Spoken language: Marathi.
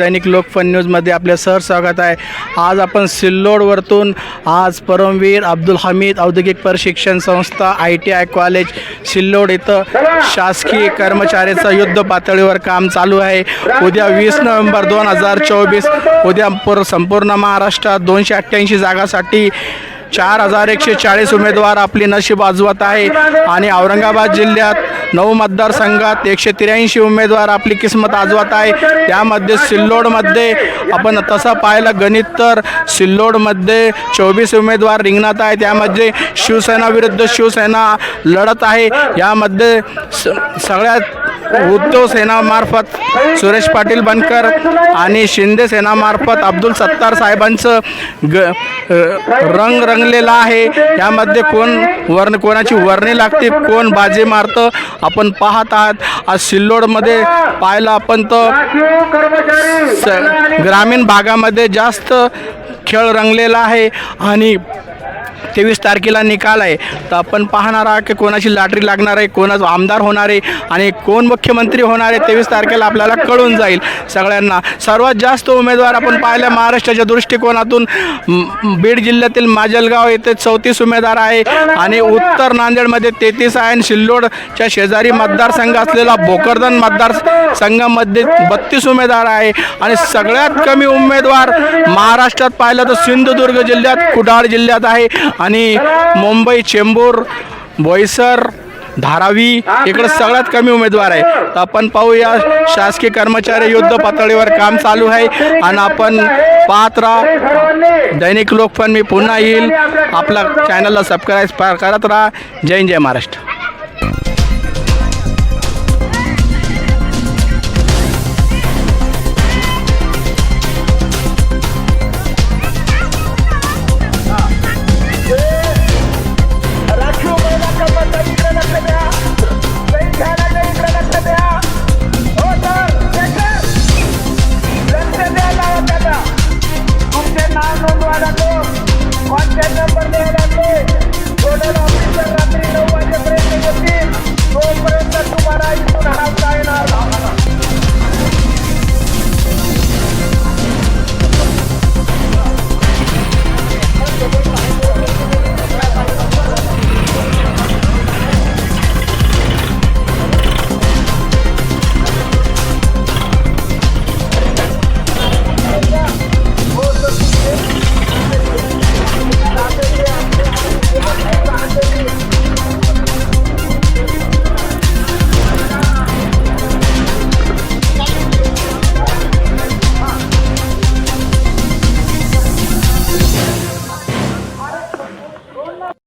दैनिक लोकफन न्यूजमध्ये आपले सर स्वागत आहे. आज आपण सिल्लोडवरतून आज परमवीर अब्दुल हमीद औद्योगिक प्रशिक्षण संस्था I T I college Sillod इथं शासकीय कर्मचाऱ्याचं युद्ध पातळीवर काम चालू आहे. उद्या वीस नोव्हेंबर दोन हजार चोवीस उद्या पूर संपूर्ण महाराष्ट्रात दोनशे अठ्ठ्याऐंशी जागासाठी चार हजार एकशे चाळीस उमेदवार आपली नशीब आजवत आहे. आणि औरंगाबाद जिल्ह्यात नऊ मतदारसंघात एकशे त्र्याऐंशी उमेदवार आपली किस्मत आजवत आहे. त्यामध्ये सिल्लोडमध्ये आपण तसं पाहिलं गणित तर सिल्लोडमध्ये चोवीस उमेदवार रिंगणात आहे त्यामध्ये शिवसेना विरुद्ध शिवसेना लढत आहे. यामध्ये स सगळ्यात उद्धव सेनामार्फत सुरेश पाटील बनकर आणि शिंदे सेनामार्फत अब्दुल सत्तार साहेबांचं ग रंग रंगलेला आहे. यामध्ये कोण वर्ण कोणाची वर्णी लागते कोण बाजी मारतं आपण पाहत आहात. आज सिल्लोडमध्ये पाहिलं आपण तर स ग्रामीण भागामध्ये जास्त खेळ रंगलेला आहे. आणि तेवीस तारखेला निकाल आहे. तर आपण पाहणार आहात की कोणाची लाटरी लागणार आहे कोणाचं आमदार होणार आहे आणि कोण मुख्यमंत्री होणार आहे तेवीस तारखेला आपल्याला कळून जाईल सगळ्यांना. सर्वात जास्त उमेदवार आपण पाहिलं महाराष्ट्राच्या दृष्टिकोनातून बीड जिल्ह्यातील माजलगाव येथे चौतीस उमेदवार आहे आणि उत्तर नांदेडमध्ये तेहतीस आहे आणि सिल्लोडच्या शेजारी मतदारसंघ असलेला भोकरदन मतदारसंघामध्ये बत्तीस उमेदवार आहे आणि सगळ्यात कमी उमेदवार महाराष्ट्रात पाहिलं तर सिंधुदुर्ग जिल्ह्यात कुडाळ जिल्ह्यात आहे. आणि मुंबई चेंबूर बोईसर धारावी इकडे सगळ्यात कमी उमेदवार आहे. तर आपण पाहूया शासकीय कर्मचारी युद्ध पातळीवर काम चालू आहे आणि आपण पाहत राहा. दैनिक लोक पण मी पुन्हा येईल. आपला चॅनलला सबस्क्राईब करत राहा जय जय महाराष्ट्र.